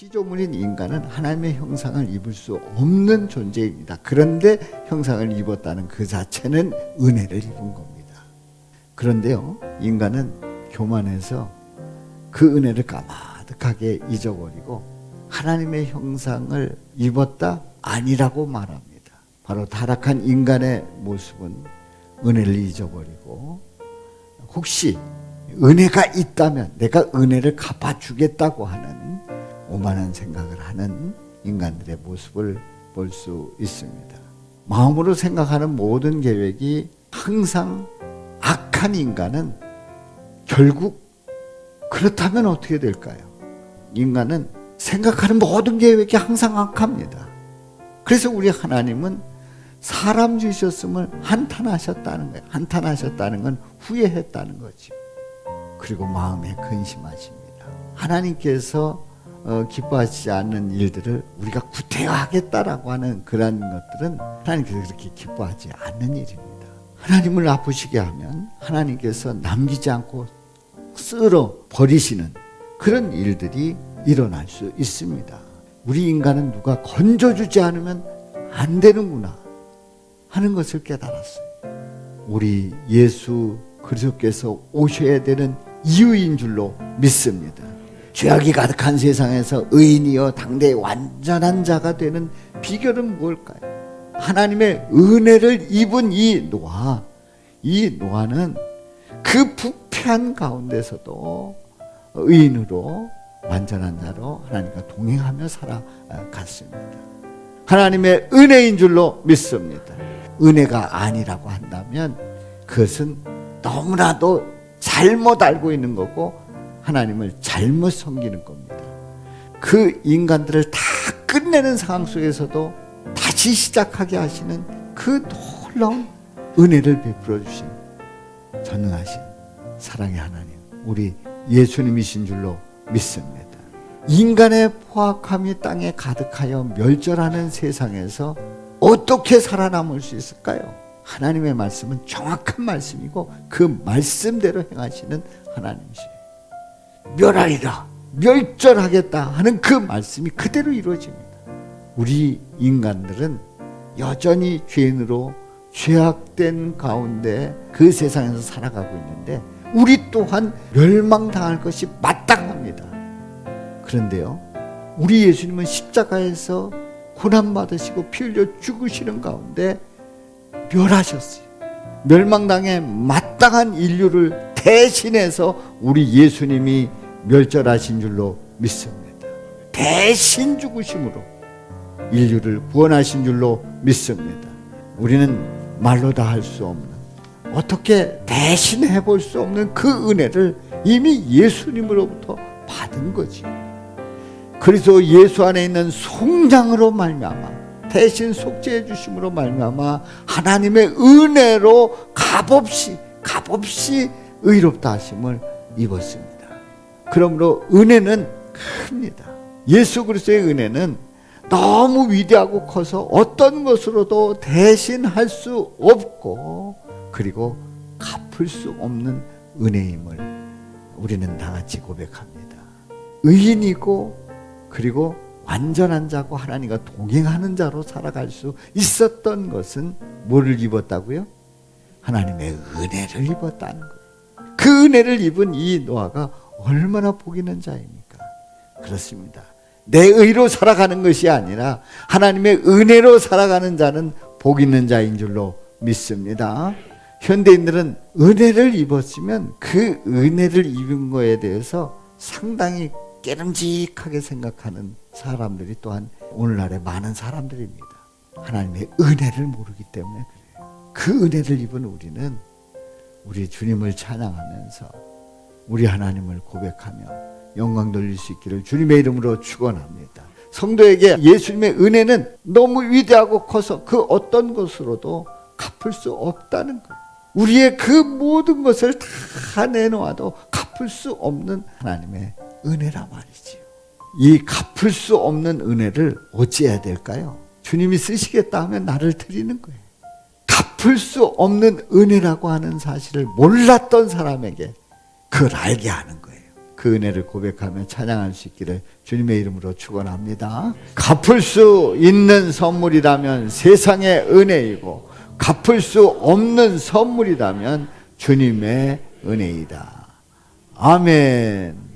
피조물인 인간은 하나님의 형상을 입을 수 없는 존재입니다. 그런데 형상을 입었다는 그 자체는 은혜를 입은 겁니다. 그런데요, 인간은 교만해서 그 은혜를 까마득하게 잊어버리고 하나님의 형상을 입었다 아니라고 말합니다. 바로 타락한 인간의 모습은 은혜를 잊어버리고 혹시 은혜가 있다면 내가 은혜를 갚아주겠다고 하는 오만한 생각을 하는 인간들의 모습을 볼 수 있습니다. 마음으로 생각하는 모든 계획이 항상 악한 인간은 결국 그렇다면 어떻게 될까요? 인간은 생각하는 모든 계획이 항상 악합니다. 그래서 우리 하나님은 사람 주셨음을 한탄하셨다는 거예요. 한탄하셨다는 건 후회했다는 거죠. 그리고 마음에 근심하십니다. 하나님께서 어, 기뻐하시지 않는 일들을 우리가 구태하겠다라고 하는 그런 것들은 하나님께서 그렇게 기뻐하지 않는 일입니다. 하나님을 아프시게 하면 하나님께서 남기지 않고 쓸어 버리시는 그런 일들이 일어날 수 있습니다. 우리 인간은 누가 건져주지 않으면 안 되는구나 하는 것을 깨달았어요. 우리 예수 그리스도께서 오셔야 되는 이유인 줄로 믿습니다. 죄악이 가득한 세상에서 의인이여 당대의 완전한 자가 되는 비결은 무엇일까요? 하나님의 은혜를 입은 이 노아, 이 노아는 그 부패한 가운데서도 의인으로 완전한 자로 하나님과 동행하며 살아갔습니다. 하나님의 은혜인 줄로 믿습니다. 은혜가 아니라고 한다면 그것은 너무나도 잘못 알고 있는 거고 하나님을 잘못 섬기는 겁니다. 그 인간들을 다 끝내는 상황 속에서도 다시 시작하게 하시는 그 놀라운 은혜를 베풀어 주신 전능하신 사랑의 하나님, 우리 예수님이신 줄로 믿습니다. 인간의 포악함이 땅에 가득하여 멸절하는 세상에서 어떻게 살아남을 수 있을까요? 하나님의 말씀은 정확한 말씀이고 그 말씀대로 행하시는 하나님이시에요. 멸하리라, 멸절하겠다 하는 그 말씀이 그대로 이루어집니다. 우리 인간들은 여전히 죄인으로 죄악된 가운데 그 세상에서 살아가고 있는데 우리 또한 멸망당할 것이 마땅합니다. 그런데요, 우리 예수님은 십자가에서 고난 받으시고 피 흘려 죽으시는 가운데 멸하셨어요. 멸망당에 마땅한 인류를 대신해서 우리 예수님이 멸절하신 줄로 믿습니다. 대신 죽으심으로 인류를 구원하신 줄로 믿습니다. 우리는 말로 다 할 수 없는 어떻게 대신해 볼 수 없는 그 은혜를 이미 예수님으로부터 받은 거지. 그래서 예수 안에 있는 송장으로 말미암아 대신 속죄해 주심으로 말미암아 하나님의 은혜로 값없이 값없이 의롭다 하심을 입었습니다. 그러므로 은혜는 큽니다. 예수 그리스도의 은혜는 너무 위대하고 커서 어떤 것으로도 대신할 수 없고 그리고 갚을 수 없는 은혜임을 우리는 다 같이 고백합니다. 의인이고 그리고 완전한 자고 하나님과 동행하는 자로 살아갈 수 있었던 것은 뭐를 입었다고요? 하나님의 은혜를 입었다는 거예요. 그 은혜를 입은 이 노아가 얼마나 복 있는 자입니까? 그렇습니다. 내 의로 살아가는 것이 아니라 하나님의 은혜로 살아가는 자는 복 있는 자인 줄로 믿습니다. 현대인들은 은혜를 입었으면 그 은혜를 입은 거에 대해서 상당히 깨름직하게 생각하는 사람들이 또한 오늘날에 많은 사람들입니다. 하나님의 은혜를 모르기 때문에 그래요. 그 은혜를 입은 우리는 우리 주님을 찬양하면서 우리 하나님을 고백하며 영광 돌릴 수 있기를 주님의 이름으로 축원합니다. 성도에게 예수님의 은혜는 너무 위대하고 커서 그 어떤 것으로도 갚을 수 없다는 거예요. 우리의 그 모든 것을 다 내놓아도 갚을 수 없는 하나님의 은혜라 말이지요. 이 갚을 수 없는 은혜를 어찌해야 될까요? 주님이 쓰시겠다 하면 나를 드리는 거예요. 갚을 수 없는 은혜라고 하는 사실을 몰랐던 사람에게 그걸 알게 하는 거예요. 그 은혜를 고백하며 찬양할 수 있기를 주님의 이름으로 축원합니다. 갚을 수 있는 선물이라면 세상의 은혜이고 갚을 수 없는 선물이라면 주님의 은혜이다. 아멘.